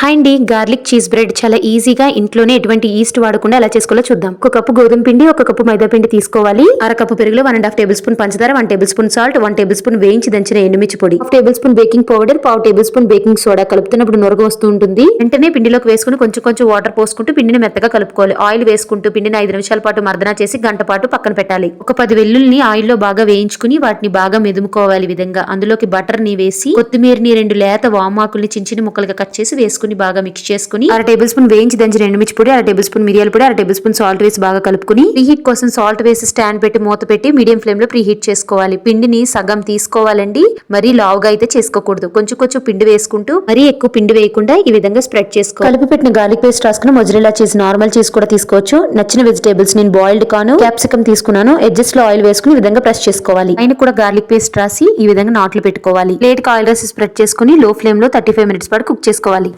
Hi అండి garlic cheese bread చాలా ఈజీగా ఇంట్లోనే ఎటువంటి ఈస్ట్ వాడకుండా ఎలా చేసుకోవాలో చూద్దాం. ఒక కప్పు గోధుమ పిండి ఒక కప్పు మైదా పిండి తీసుకోవాలి. అర కప్పు పెరుగులో one and half tablespoon పంచదార one tablespoon salt one tablespoon వేయించి దంచిన ఎండుమిర్చి పొడి. Half tablespoon baking powder పావు టేబుల్ స్పూన్ బేకింగ్ సోడా కలుపుతున్నప్పుడు నొరగ వస్తూ ఉంటుంది. వెంటనే పిండిలోకి వేసుకుని కొంచెం కొంచెం వాటర్ పోసుకుంటూ పిండిని మెత్తగా కలుపుకోవాలి. ఆయిల్ వేసుకుంటూ పిండిని ఐదు నిమిషాల పాటు మర్దన చేసి గంట పాటు పక్కన పెట్టాలి. ఒక పది వెల్లుల్ని ఆయిల్లో బాగా వేయించుకుని వాటిని బాగా మెదుముకోవాలి విధంగా. అందులోకి బటర్ని వేసి కొత్తిమీరని రెండు లేత వామాకుల్ని చిన్న ముక్కలుగా కట్ చేసి వేసుకుని బాగా మిక్స్ చేసుకుని అర టేబుల్ స్పూన్ వేయించి దంచిన ఎండుమిర్చి పొడి అర టేబుల్ స్పూన్ మిరియాల పొడి అర టేబుల్ స్పూన్ సాల్ట్ వేసి బాగా కలుపుకుని ప్రీ హీట్ కోసం సాల్ట్ వేసి స్టాండ్ పెట్టి మూత పెట్టి మీడియం ఫ్లేమ్లో ప్రీ హీట్ చేసుకోవాలి. పిండిని సగం తీసుకోవాలండి. మరీ లావుగా అయితే చేసుకోకూడదు. కొంచెం కొంచెం పిండి వేసుకుంటూ మరీ ఎక్కువ పిండి వేయకుండా ఈ విధంగా స్ప్రెడ్ చేసుకో కలిపి పెట్టిన గార్లిక్ పేస్ట్ రాసుకుని మొజరెలా చీజ్ నార్మల్ చీజ్ కూడా తీసుకోవచ్చు. నచ్చిన వెజిటేబుల్స్ నేను బాయిల్డ్ కాను క్యాప్సికమ్ తీసుకున్నాను. ఎడ్జెస్లో ఆయిల్ వేసుకుని ఈ విధంగా ప్రెస్ చేసుకోవాలి. పైన కూడా గార్లిక్ పేస్ట్ రాసి ఈ విధంగా నాట్లు పెట్టుకోవాలి. ప్లేట్ ఆయిల్ రాసి స్ప్రెడ్ చేసుకుని లో ఫ్లేమ్లో థర్టీ ఫైవ్ మినిట్స్ పాటు కుక్ చేసుకోవాలి.